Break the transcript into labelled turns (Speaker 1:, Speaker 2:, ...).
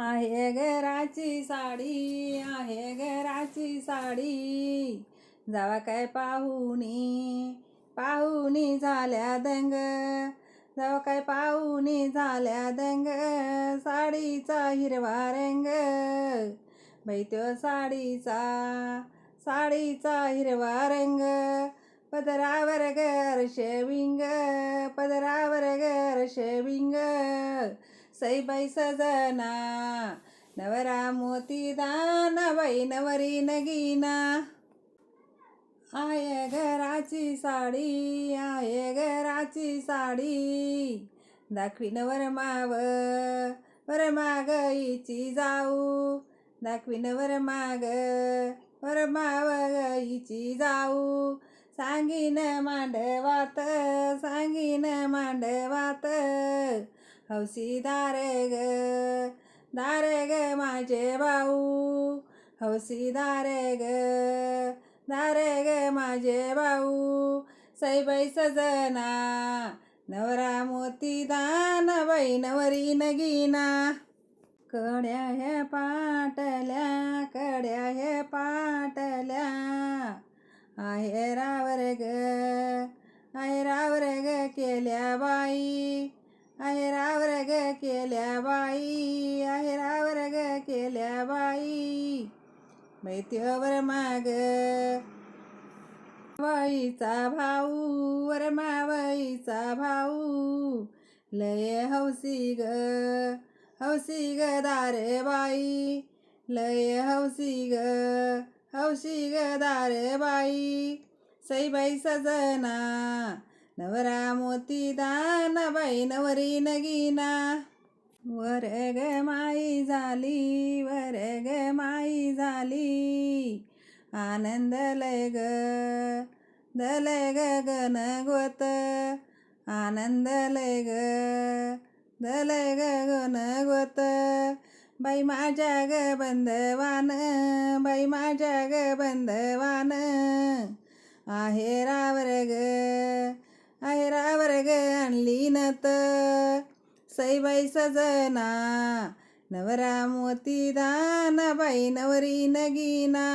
Speaker 1: आहे घराची साडी आहे घराची साडी. जावा काय पाहुणी पाहुणी झाल्या दंग. जावा काय पाहुणी झाल्या दंग साडीचा हिरवा रंग. बैत्यो त्यो साडीचा साडीचा हिरवा रंग. पदरावर घर शेविंग पदरावर घर शेविंग सईबाई सजना नवरा मोती दाना बाई नवरी नगीना आहे घराची साडी आहे घराची साडी दाखवीन वर माव वर माग जाऊ दाखवीन वर माग वर माव हिची जाऊ सांगीन मांडवात सांगीन मांडवात हौसी दारे ग दारे ग माझे भाऊ. हौसी दारे ग दारे ग माझे भाऊ. सैबाई सजना नवरा मोती दान बाई नवरी नगीना. कड्या ह्या पाटल्या कड्या ग केल्या बाई आहे ग केल्या बाई. मैत्योवर माग बाईचा भाऊ वरमावाईचा भाऊ. लय हौसी ग हौसी ग दारे बाई. लय हौसी ग हौशी ग दारे बाई. सईबाई सजना नवरा मोती दानाबाई नवरी नगीना वर ग माई झाली वर ग माई झाली। आनंद लय ग दलय ग गोत आनंद लय ग दलय ग गोत बाई माझ्या ग बंधवान बाई माझ्या ग बंधवान। आहे रावर ग आहे रावर ग आणली नत. सईबाई सजना नवरा मोती दाना नवरी नगीना.